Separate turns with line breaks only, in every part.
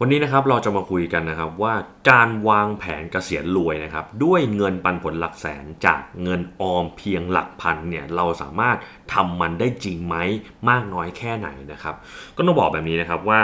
วันนี้นะครับเราจะมาคุยกันนะครับว่าการวางแผนเกษียณรวยนะครับด้วยเงินปันผลหลักแสนจากเงินออมเพียงหลักพันเนี่ยเราสามารถทำมันได้จริงไหมมากน้อยแค่ไหนนะครับก็ต้องบอกแบบนี้นะครับว่า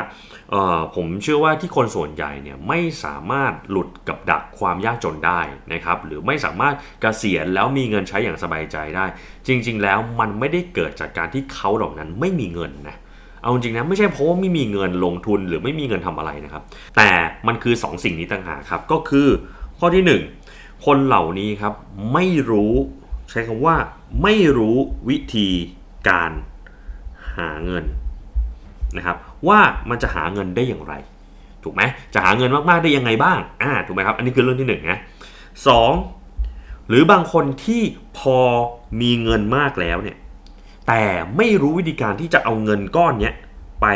ผมเชื่อว่าที่คนส่วนใหญ่เนี่ยไม่สามารถหลุดกับดักความยากจนได้นะครับหรือไม่สามารถเกษียณแล้วมีเงินใช้อย่างสบายใจได้ จริง ๆ แล้วมันไม่ได้เกิดจากการที่เขาเหล่านั้นไม่มีเงินนะ เอาจริงนะไม่ใช่เพราะว่าไม่มีเงินลงทุนหรือไม่มีเงินทำอะไรนะครับ แต่มันคือ2สสิ่งนี้ต่างหากครับ ก็คือข้อที่ 1 คนเหล่านี้ครับไม่รู้ใช้คำว่าไม่รู้วิธีการหาเงินนะครับว่ามันจะหาเงินได้อย่างไร ถูกไหมจะหาเงินมากๆได้ยังไงบ้างอ่าถูกไหมครับ อันนี้คือเรื่องที่หนึ่งนะสองหรือบางคนที่พอมีเงินมากแล้วเนี่ย แต่ไม่รู้วิธีการที่จะเอาเงินก้อนนี้ไป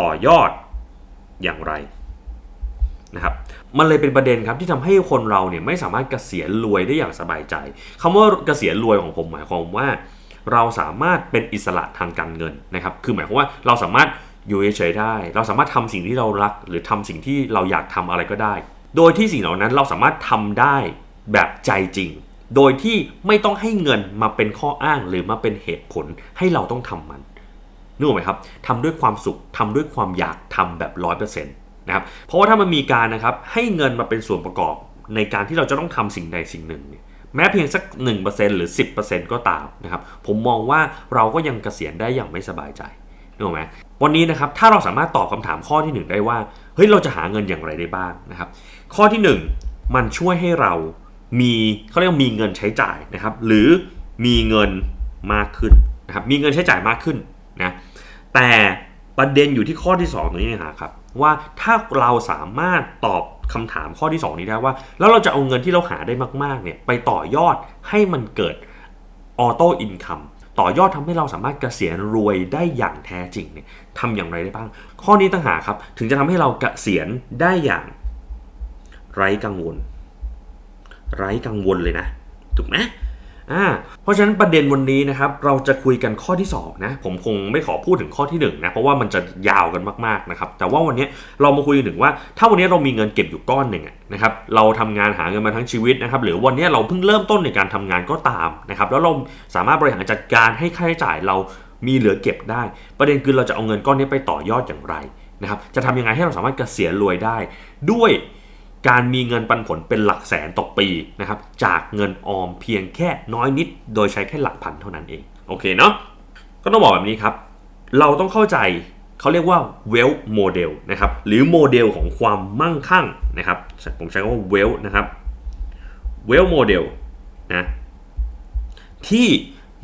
ต่อยอดอย่างไรนะครับมันเลยเป็นประเด็นครับที่ทำให้คนเราเนี่ยไม่สามารถเกษียณรวยได้อย่างสบายใจคำว่าเกษียณรวยของผมหมายความว่า เราสามารถเป็นอิสระทางการเงินนะครับ คือหมายความว่าเราสามารถอยู่เฉยๆได้ เราสามารถทำสิ่งที่เรารัก หรือทำสิ่งที่เราอยากทำอะไรก็ได้ โดยที่สิ่งเหล่านั้นเราสามารถทำได้แบบใจจริง โดยที่ไม่ต้องให้เงินมาเป็นข้ออ้างหรือมาเป็นเหตุผลให้เราต้องทำมันนึกออกไหมครับทำด้วยความสุขทำด้วยความอยากทำแบบร้อยเปอร์เซ็นต์นะครับเพราะว่าถ้ามันมีการนะครับให้เงินมาเป็นส่วนประกอบในการที่เราจะต้องทำสิ่งใดสิ่งหนึ่งเนี่ยแม้เพียงสัก 1%หรือ 10%ก็ตามนะครับผมมองว่าเราก็ยังเกษียณได้อย่างไม่สบายใจนึกออกไหมวันนี้นะครับถ้าเราสามารถตอบคำถามข้อที่หนึ่งได้ว่าเฮ้ยเราจะหาเงินอย่างไรได้บ้างนะครับข้อที่หนึ่งมันช่วยให้เรา มีเขาเรียกมีเงินใช้จ่ายนะครับ หรือมีเงินมากขึ้นนะครับมีเงินใช้จ่ายมากขึ้นนะแต่ประเด็นอยู่ที่ข้อที่ 2 ตรงนี้นะครับว่าถ้าเราสามารถตอบคำถามข้อที่ 2 นี้ได้ว่า แล้วเราจะเอาเงินที่เราหาได้มากๆเนี่ยไปต่อยอดให้มันเกิดออโต้อินคัมต่อยอดทำให้เราสามารถเกษียณรวยได้อย่างแท้จริงเนี่ยทำอย่างไรได้บ้าง ข้อนี้ต่างหากครับ ถึงจะทำให้เราเกษียณได้อย่างไร้กังวล ไร้กังวลเลยนะถูกไหมอ่าเพราะฉะนั้นประเด็นวันนี้นะครับเราจะคุยกันข้อที่2นะผมคงไม่ขอพูดถึงข้อที่1นะเพราะว่ามันจะยาวกันมากๆนะครับแต่ว่าวันนี้เรามาคุยกันถึงว่า ถ้าวันนี้เรามีเงินเก็บอยู่ก้อนหนึ่งนะครับเราทำงานหาเงินมาทั้งชีวิตนะครับหรือวันนี้เราเพิ่งเริ่มต้นในการทำงานก็ตามนะครับแล้วเราสามารถบริหารจัดการให้ค่าใช้จ่ายเรามีเหลือเก็บได้ ประเด็นคือเราจะเอาเงินก้อนนี้ไปต่อยอดอย่างไรนะครับจะทำยังไงให้เราสามารถเกษียณรวยได้ด้วย การมีเงินปันผลเป็นหลักแสนต่อปีนะครับจากเงินออมเพียงแค่น้อยนิด โดยใช้แค่หลักพันเท่านั้นเองโอเคเนาะก็ต้องบอกแบบนี้ครับ เราต้องเข้าใจเขาเรียกว่า wealth model นะครับหรือโมเดลของความมั่งคั่งนะครับผมใช้คำว่า wealth นะครับ wealth model นะที่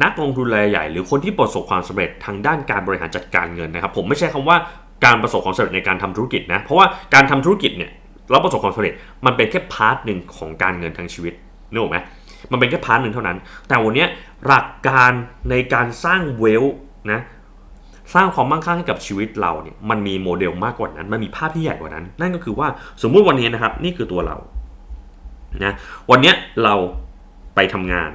นักลงทุนรายใหญ่ หรือคนที่ประสบความสำเร็จทางด้านการบริหารจัดการเงินนะครับ ผมไม่ใช่คำว่าการประสบความสำเร็จในการทำธุรกิจนะเพราะว่าการทำธุรกิจเนี่ย แล้วประสบความสำเร็จมันเป็นแค่พาร์ทหนึ่งของการเงินทั้งชีวิตนึกออกไหมมันเป็นแค่พาร์ทหนึ่งเท่านั้น แต่วันนี้หลักการในการสร้างเวลนะสร้างความมั่งคั่งให้กับชีวิตเราเนี่ยมันมีโมเดลมากกว่านั้น มันมีภาพที่ใหญ่กว่านั้น นั่นก็คือว่าสมมุติวันนี้นะครับ นี่คือตัวเรานะวันนี้เราไปทำงาน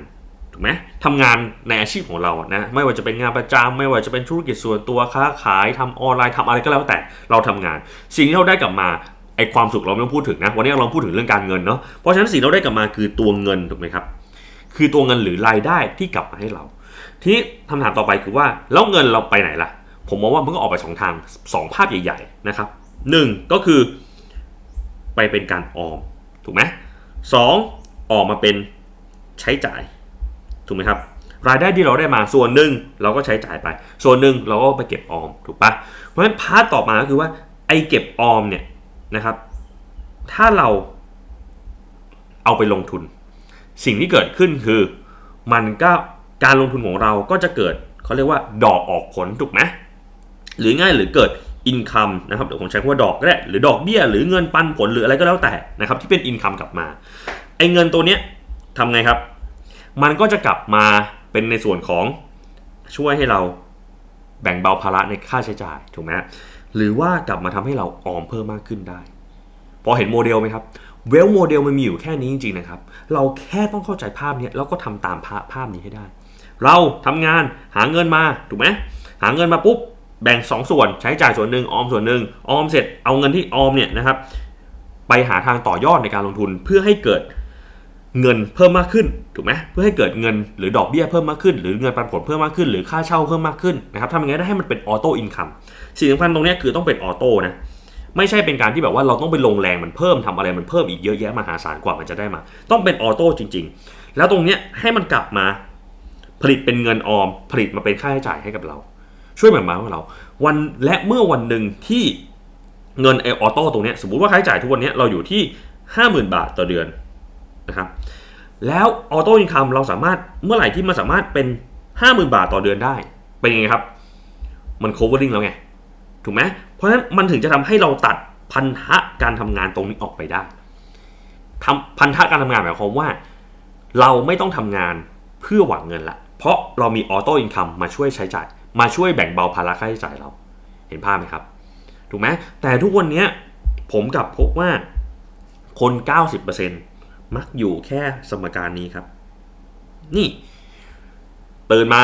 ถูกไหมทำงานในอาชีพของเรานะไม่ว่าจะเป็นงานประจำไม่ว่าจะเป็นธุรกิจส่วนตัวค้าขายทำออนไลน์ทำอะไรก็แล้วแต่เราทำงาน สิ่งที่เราได้กลับมา ไอความสุขเราไม่ต้องพูดถึงนะ วันนี้เราพูดถึงเรื่องการเงินเนาะเพราะฉะนั้นสิ่งเราได้กลับมาคือตัวเงินถูกไหมครับ คือตัวเงินหรือรายได้ที่กลับมาให้เรา ทีนี้คำถามต่อไปคือว่าแล้วเงินเราไปไหนล่ะ ผมมองว่ามันก็ออกไปสองทางสองภาพใหญ่ๆนะครับหนึ่งก็คือไปเป็นการออมถูกไหมสองออกมาเป็นใช้จ่ายถูกไหมครับรายได้ที่เราได้มาส่วนหนึ่งเราก็ใช้จ่ายไป ส่วนหนึ่งเราก็ไปเก็บออมถูกปะเพราะฉะนั้นพาร์ทต่อมาก็คือว่าไอ้เก็บออมเนี่ย นะครับ ถ้าเราเอาไปลงทุน สิ่งที่เกิดขึ้นคือมันก็การลงทุนของเราก็จะเกิดเขาเรียกว่าดอกออกผลถูกไหมหรือง่ายหรือเกิดอินคัมนะครับเดี๋ยวผมใช้คำว่าดอกก็ได้หรือดอกเบี้ย หรือเงินปันผลหรืออะไรก็แล้วแต่นะครับที่เป็นอินคัมกลับมาไอ้เงินตัวเนี้ยทำไงครับ มันก็จะกลับมาเป็นในส่วนของช่วยให้เราแบ่งเบาภาระในค่าใช้จ่ายถูกไหม หรือว่ากลับมาทำให้เราออมเพิ่มมากขึ้นได้ พอเห็นโมเดลไหมครับเวลโมเดลมันมีอยู่แค่นี้จริงๆนะครับ เราแค่ต้องเข้าใจภาพนี้แล้วก็ทำตามภาพภาพนี้ให้ได้ เราทำงานหาเงินมาถูกไหมหาเงินมาปุ๊บแบ่ง 2 ส่วนใช้จ่ายส่วนหนึ่งออมส่วนหนึ่งออมเสร็จเอาเงินที่ออมเนี่ยนะครับไปหาทางต่อยอดในการลงทุนเพื่อให้เกิด เงินเพิ่มมากขึ้นถูกไหมเพื่อให้เกิดเงินหรือดอกเบี้ยเพิ่มมากขึ้น หรือเงินปันผลเพิ่มมากขึ้น หรือค่าเช่าเพิ่มมากขึ้นนะครับทำยังไงได้ให้มันเป็นออโต้อินคัมสิ่งสำคัญตรงนี้คือต้องเป็นออโต้นะไม่ใช่เป็นการที่แบบว่าเราต้องไปลงแรงมันเพิ่มทำอะไรมันเพิ่มอีกเยอะแยะมหาศาลกว่ามันจะได้มา ต้องเป็นออโต้จริง ๆ แล้วตรงเนี้ยให้มันกลับมาผลิตเป็นเงินออม ผลิตมาเป็นค่าใช้จ่ายให้กับเรา ช่วยแบ่งเบาให้เรา วันและเมื่อวันหนึ่งที่เงินไอออโต้ตรงเนี้ยสมมติว่าค่าใช้จ่ายทุกวันเนี้ยเราอยู่ที่ 50,000 บาทต่อเดือน นะครับแล้วออโต้อินคัมเราสามารถเมื่อไหร่ที่มันสามารถเป็น 50,000 บาทต่อเดือนได้ เป็นยังไงครับ มัน covering แล้วไง ถูกไหมเพราะฉะนั้นมันถึงจะทำให้เราตัดพันธะการทำงานตรงนี้ออกไปได้ทำพันธะการทำงานหมายความว่า เราไม่ต้องทำงานเพื่อหวังเงินละ เพราะเรามีออโต้อินคัมมาช่วยใช้จ่าย มาช่วยแบ่งเบาภาระค่าใช้จ่ายเรา เห็นภาพไหมครับ ถูกไหมแต่ทุกวันเนี้ยผมกลับพบว่าคน 90% มักอยู่แค่สมการนี้ครับ นี่ตื่นมา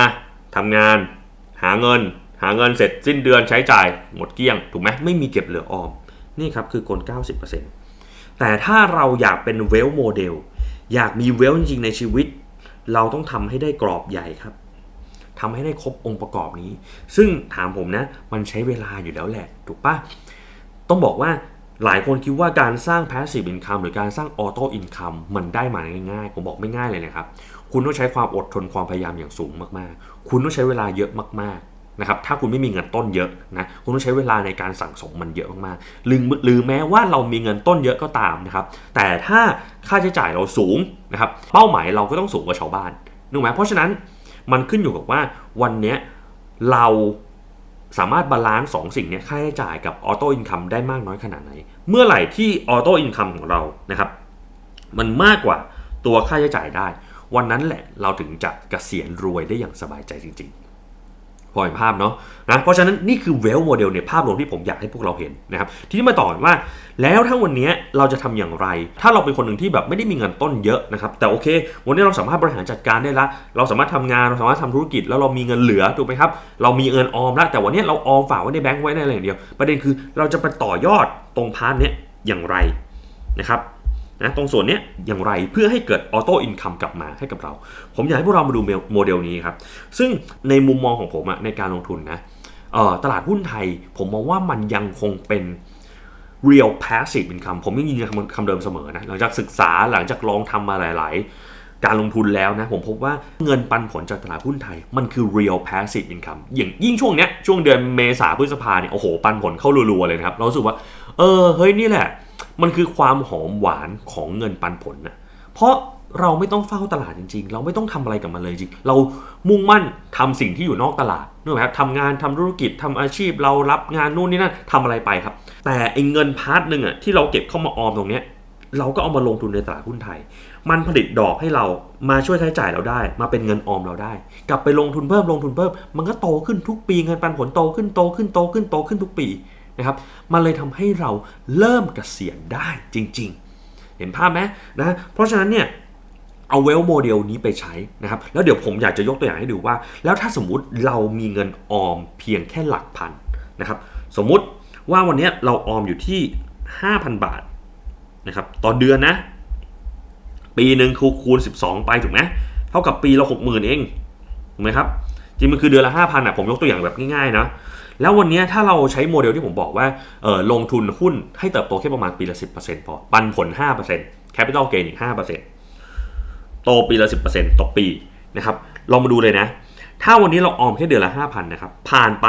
ทำงาน หาเงิน หาเงินเสร็จสิ้นเดือนใช้จ่ายหมดเกลี้ยง ถูกไหมไม่มีเก็บเหลือออม นี่ครับคือคน90%แต่ถ้าเราอยากเป็นเวลโมเดลอยากมีเวลจริงๆในชีวิต เราต้องทำให้ได้กรอบใหญ่ครับทำให้ได้ครบองค์ประกอบนี้ ซึ่งถามผมนะ มันใช้เวลาอยู่แล้วแหละ ถูกปะต้องบอกว่า หลายคนคิดว่าการสร้าง passive income หรือการสร้าง auto income มันได้มาง่ายๆ ผมบอกไม่ง่ายเลยนะครับ คุณต้องใช้ความอดทนความพยายามอย่างสูงมากๆ คุณต้องใช้เวลาเยอะมากๆนะครับ ถ้าคุณไม่มีเงินต้นเยอะนะ คุณต้องใช้เวลาในการสั่งสมมันเยอะมากๆหรือหรือแม้ว่าเรามีเงินต้นเยอะก็ตามนะครับ แต่ถ้าค่าใช้จ่ายเราสูงนะครับ เป้าหมายเราก็ต้องสูงกว่าชาวบ้านนึกไหมเพราะฉะนั้นมันขึ้นอยู่กับว่าวันนี้เรา สามารถบาลานซ์สองสิ่งนี้ค่าใช้จ่ายกับออโต้อินคัมได้มากน้อยขนาดไหน เมื่อไหร่ที่ออโต้อินคัมของเรานะครับ มันมากกว่าตัวค่าใช้จ่ายได้ วันนั้นแหละเราถึงจะกะเกษียณรวยได้อย่างสบายใจจริง ๆ พอเห็นภาพเนาะนะเพราะฉะนั้นนี่คือเวลโมเดลในภาพรวมที่ผมอยากให้พวกเราเห็นนะครับทีนี้มาต่อว่า แล้วถ้าวันนี้เราจะทำอย่างไร ถ้าเราเป็นคนหนึ่งที่แบบไม่ได้มีเงินต้นเยอะนะครับแต่โอเค วันนี้เราสามารถบริหารจัดการได้ละเราสามารถทำงานเราสามารถทำธุรกิจแล้วเรามีเงินเหลือถูกไหมครับเรามีเงินออมแล้วแต่วันนี้เราออมฝากไว้ในแบงก์ไว้ในอะไรอย่างเดียว ประเด็นคือเราจะไปต่อยอดตรงพาร์ทเนี้ยอย่างไรนะครับ นะตรงส่วนนี้อย่างไรเพื่อให้เกิดออโต้อินคัมกลับมาให้กับเรา ผมอยากให้พวกเรามาดูโมเดลนี้ครับ ซึ่งในมุมมองของผมในการลงทุนนะตลาดหุ้นไทยผมมองว่ามันยังคงเป็น real passive income ผมยังยืนยันคำเดิมเสมอนะหลังจากศึกษาหลังจากลองทำมาหลาย ๆ การลงทุนแล้วนะ ผมพบว่าเงินปันผลจากตลาดหุ้นไทย มันคือ real passive income อย่างยิ่งช่วงเนี้ยช่วงเดือนเมษาพฤษภาเนี่ยโอ้โหปันผลเข้ารัว ๆ เลยนะครับ เราสึกว่า เออ เฮ้ย นี่แหละ มันคือความหอมหวานของเงินปันผลนะเพราะเราไม่ต้องเฝ้าตลาดจริง ๆ เราไม่ต้องทำอะไรกับมันเลยจริง เรามุ่งมั่นทำสิ่งที่อยู่นอกตลาดนึกไหมครับทำงานทำธุรกิจทำอาชีพ เรารับงานนู่นนี่นั่นทำอะไรไปครับ แต่ไอ้เงินพาร์ทหนึ่งอะที่เราเก็บเข้ามาออมตรงเนี้ยเราก็เอามาลงทุนในตลาดหุ้นไทย มันผลิตดอกให้เรามาช่วยค่าใช้จ่ายเราได้ มาเป็นเงินออมเราได้ กลับไปลงทุนเพิ่มลงทุนเพิ่ม มันก็โตขึ้นทุกปีเงินปันผลโตขึ้นโตขึ้นโตขึ้นโตขึ้นทุกปี นะครับ มันเลยทำให้เราเริ่มเกษียณได้จริง ๆ เห็นภาพไหมนะ เพราะฉะนั้นเนี่ยเอาเวลโมเดลนี้ไปใช้นะครับ แล้วเดี๋ยวผมอยากจะยกตัวอย่างให้ดูว่า แล้วถ้าสมมุติเรามีเงินออมเพียงแค่หลักพันนะครับ สมมุติว่าวันนี้เราออมอยู่ที่ 5,000 บาทนะครับต่อเดือนนะ ปีหนึ่งคูคูณ 12 ไปถูกไหมเท่ากับปีละ60,000 เองถูกไหมครับจริงมันคือเดือนละ5,000อะผมยกตัวอย่างแบบง่ายๆนะ แล้ววันนี้ถ้าเราใช้โมเดลที่ผมบอกว่าเออลงทุนหุ้นให้เติบโตแค่ประมาณปีละ 10%พอ ปันผล 5% Capital Gain อีก 5%โตปีละ 10%ต่อปีนะครับลองมาดูเลยนะ ถ้าวันนี้เราออมแค่เดือนละ 5,000นะครับผ่านไป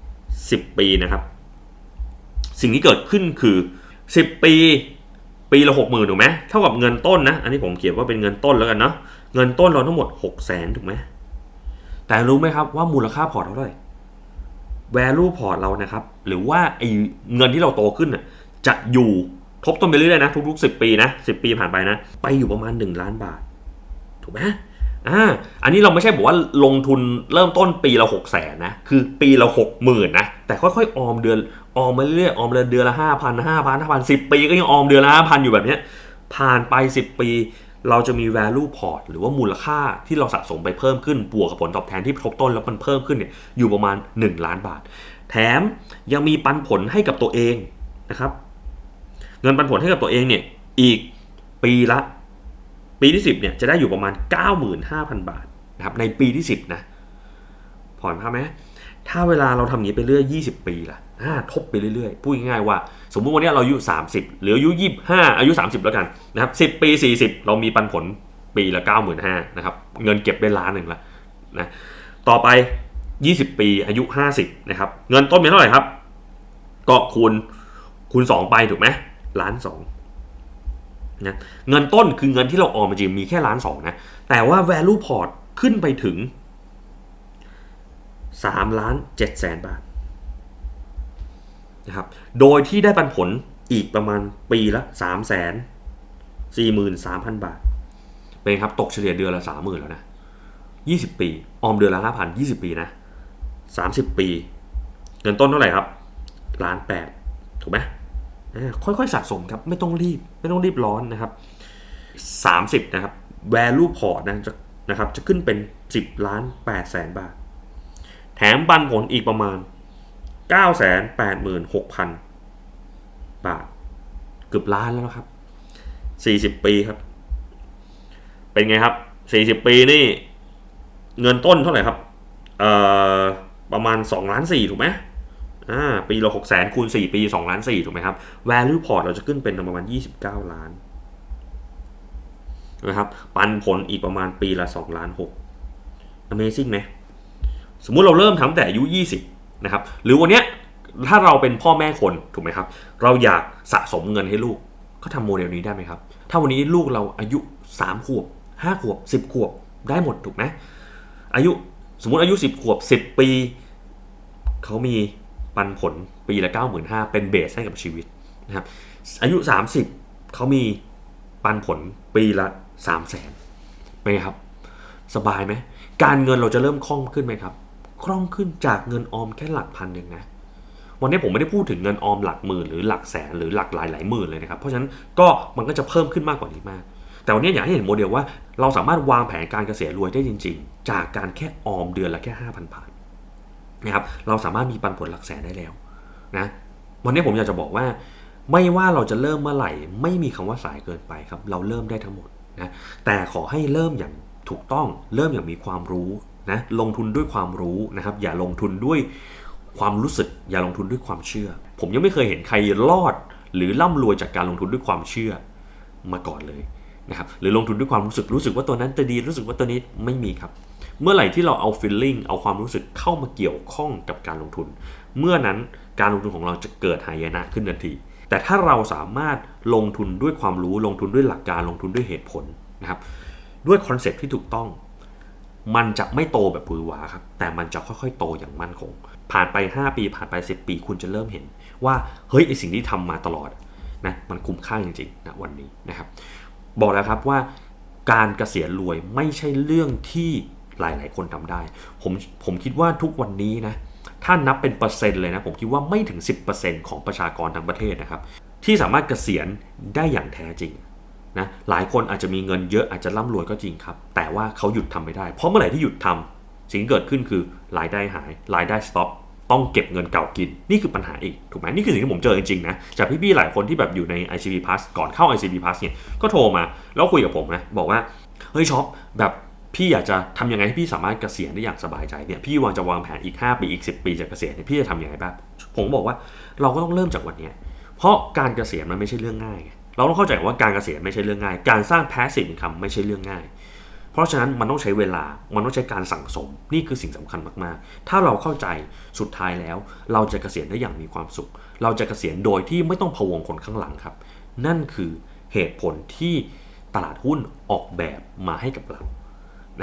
10 ปีนะครับสิ่งที่เกิดขึ้นคือ 10 ปีปีละหกหมื่นถูกไหมเท่ากับเงินต้นนะ อันนี้ผมเขียนว่าเป็นเงินต้นแล้วกันเนาะเงินต้นเราทั้งหมด6 0แสนถูกไหมแต่รู้ไหมครับว่ามูลค่าพอร์ตเท่าไหร่ value พอร์ตเรานะครับ หรือว่าไอ้เงินที่เราโตขึ้นน่ะจะอยู่ทบต้นไปเรื่อยๆนะทุกๆ 10 ปีนะ10 ปีผ่านไปนะ ไปอยู่ประมาณ 1 ล้านบาท ถูกไหมอ่าอันนี้เราไม่ใช่บอกว่าลงทุนเริ่มต้นปีละหกแสนนะ คือปีละหกหมื่นนะ แต่ค่อยๆ ออมเดือน ออมมาเรื่อยๆ ออมเดือนเดือนละห้าพันห้าพันห้าพันสิบปีก็ยังออมเดือนละห้าพันอยู่แบบเนี้ย ผ่านไปสิบปี เราจะมี value port หรือว่ามูลค่าที่เราสะสมไปเพิ่มขึ้นบวกกับผลตอบแทนที่ทบต้นแล้วมันเพิ่มขึ้นเนี่ยอยู่ประมาณ 1 ล้านบาท แถมยังมีปันผลให้กับตัวเองนะครับ เงินปันผลให้กับตัวเองเนี่ยอีกปีละ ปีที่ 10เนี่ยจะได้อยู่ประมาณ 95,000 บาทนะครับในปีที่ 10 นะ ผ่อนภาพไหม ถ้าเวลาเราทำอย่างนี้ไปเรื่อย 20 ปีล่ะอ่าทบไปเรื่อยๆ พูดง่ายๆว่า สมมุติวันนี้เราอายุ 30 หรืออายุ 25 อายุ 30 แล้วกันนะครับ10 ปี 40 เรามีปันผลปีละ 95,000นะครับ เงินเก็บได้ล้านหนึ่งละนะ ต่อไป 20 ปีอายุ 50 นะครับ เงินต้นเป็นเท่าไหร่ครับ ก็คูณคูณ 2 ไปถูกไหมล้านสองนะเงินต้นคือเงินที่เราออมมาจริงมีแค่ล้านสองนะ แต่ว่า value port ขึ้นไปถึง 3ล้าน7แสนบาทนะครับ โดยที่ได้ปันผลอีกประมาณปีละ3แสน43,000 บาท เป็นครับตกเฉลี่ยเดือนละ 30,000 แล้วนะ 20 ปี ออมเดือนละ 5,000 20 ปีนะ 30 ปี เงินต้นเท่าไหร่ครับล้านแปดถูกไหมอ่าค่อยๆสะสมครับไม่ต้องรีบไม่ต้องรีบร้อนนะครับ 30 นะครับ value port นะจะนะครับจะขึ้นเป็น 10 ล้าน8แสนบาท แถมปันผลอีกประมาณ 9 8 6 0 0 0 บาท เกือบล้านแล้วครับ 40 ปีครับ เป็นไงครับ 40 ปีนี่ เงินต้นเท่าไหร่ครับ เอ่อ ประมาณ 2 ล้าน 4 ถูกไหมอ่า ปีละ6แสนคูณ 4 ปี 2 ล้าน 4 ถูกไหมครับ value port เราจะขึ้นเป็นประมาณ 29 ล้านนะครับ ปันผลอีกประมาณปีละ 2 ล้าน 6 Amazing ไหม สมมุติเราเริ่มทำแต่อายุ 20 นะครับ หรือวันเนี้ยถ้าเราเป็นพ่อแม่คนถูกไหมครับ เราอยากสะสมเงินให้ลูก ก็ทำโมเดลนี้ได้ไหมครับ ถ้าวันนี้ลูกเราอายุ 3 ขวบ 5 ขวบ 10 ขวบได้หมดถูกไหมอายุสมมติอายุ 10 ขวบ 10 ปี เขามีปันผลปีละ 95,000เป็นเบสให้กับชีวิตนะครับอายุ 30 เขามีปันผลปีละ 3 0 0แสนเป็นไงครับ สบายไหม การเงินเราจะเริ่มคล่องขึ้นไหมครับ คล่องขึ้นจากเงินออมแค่หลักพันหนึ่งนะวันนี้ผมไม่ได้พูดถึงเงินออมหลักหมื่นหรือหลักแสนหรือหลักหลายหลายหมื่นเลยนะครับเพราะฉะนั้นก็มันก็จะเพิ่มขึ้นมากกว่านี้มาก แต่วันนี้อยากให้เห็นโมเดลว่าเราสามารถวางแผนการเกษียณรวยได้จริง ๆ จากการแค่ออมเดือนละแค่ 5,000บาทนะครับเราสามารถมีปันผลหลักแสนได้แล้วนะวันนี้ผมอยากจะบอกว่า ไม่ว่าเราจะเริ่มเมื่อไหร่ ไม่มีคำว่าสายเกินไปครับ เราเริ่มได้ทั้งหมดนะแต่ขอให้เริ่มอย่างถูกต้องเริ่มอย่างมีความรู้นะลงทุนด้วยความรู้นะครับ อย่าลงทุนด้วยความรู้สึก อย่าลงทุนด้วยความเชื่อ ผมยังไม่เคยเห็นใครรอด หรือร่ำรวยจากการลงทุนด้วยความเชื่อมาก่อนเลยนะครับหรือลงทุนด้วยความรู้สึกรู้สึกว่าตัวนั้นจะดีรู้สึกว่าตัวนี้ไม่มีครับ เมื่อไหร่ที่เราเอา feeling เอาความรู้สึกเข้ามาเกี่ยวข้องกับการลงทุน เมื่อนั้นการลงทุนของเราจะเกิดหายนะขึ้นทันที แต่ถ้าเราสามารถลงทุนด้วยความรู้ลงทุนด้วยหลักการลงทุนด้วยเหตุผลนะครับด้วยคอนเซ็ปต์ที่ถูกต้อง มันจะไม่โตแบบผือหวาครับ แต่มันจะค่อยๆ โตอย่างมั่นคง ผ่านไป 5 ปีผ่านไป 10 ปีคุณจะเริ่มเห็น ว่าเฮ้ยไอสิ่งที่ทำมาตลอดนะมันคุ้มค่าจริงๆนะวันนี้นะครับ บอกแล้วครับว่าการเกษียณรวยไม่ใช่เรื่องที่หลายๆ คนทำได้ ผมผมคิดว่าทุกวันนี้นะถ้านับเป็นเปอร์เซ็นต์เลยนะผมคิดว่าไม่ถึง 10%ของประชากรทั้งประเทศนะครับ ที่สามารถเกษียณได้อย่างแท้จริง นะหลายคนอาจจะมีเงินเยอะอาจจะร่ำรวยก็จริงครับ แต่ว่าเขาหยุดทำไม่ได้ เพราะเมื่อไหร่ที่หยุดทำสิ่งเกิดขึ้นคือรายได้หายรายได้สต็อปต้องเก็บเงินเก่ากิน นี่คือปัญหาอีก ถูกไหมนี่คือสิ่งที่ผมเจอจริงๆนะ จากพี่ๆหลายคนที่แบบอยู่ใน ICB Plus ก่อนเข้า ICB Plus เนี่ยก็โทรมาแล้วคุยกับผมนะบอกว่าเฮ้ยช็อปแบบพี่อยากจะทำยังไงให้พี่สามารถเกษียณได้อย่างสบายใจเนี่ยพี่วางจะวางแผนอีก 5 ปีอีก 10 ปีจะเกษียณเนี่ยพี่จะทำยังไงบ้างผมบอกว่าเราก็ต้องเริ่มจากวันนี้เพราะการเกษียณมันไม่ใช่เรื่องง่าย เราต้องเข้าใจว่าการเกษียณไม่ใช่เรื่องง่าย การสร้าง passive income ไม่ใช่เรื่องง่าย เพราะฉะนั้นมันต้องใช้เวลา มันต้องใช้การสั่งสม นี่คือสิ่งสำคัญมากๆ ถ้าเราเข้าใจสุดท้ายแล้ว เราจะเกษียณได้อย่างมีความสุข เราจะเกษียณโดยที่ไม่ต้องพะวงคนข้างหลังครับ นั่นคือเหตุผลที่ตลาดหุ้นออกแบบมาให้กับเรา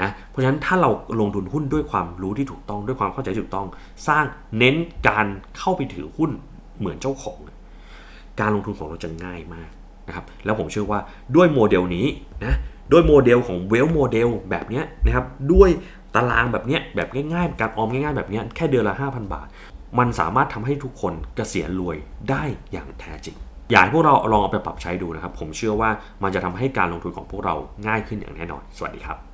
นะเพราะฉะนั้นถ้าเราลงทุนหุ้นด้วยความรู้ที่ถูกต้องด้วยความเข้าใจที่ถูกต้อง สร้างเน้นการเข้าไปถือหุ้นเหมือนเจ้าของ การลงทุนของเราจะง่ายมาก นะครับแล้วผมเชื่อว่าด้วยโมเดลนี้นะด้วยโมเดลของเวลโมเดลแบบนี้นะครับด้วยตารางแบบนี้แบบง่ายๆ การออมง่ายๆ แบบนี้แค่เดือนละ 5,000 บาท มันสามารถทำให้ทุกคนเกษียณรวยได้อย่างแท้จริง อยากให้พวกเราลองเอาไปปรับใช้ดูนะครับ ผมเชื่อว่ามันจะทำให้การลงทุนของพวกเราง่ายขึ้นอย่างแน่นอน สวัสดีครับ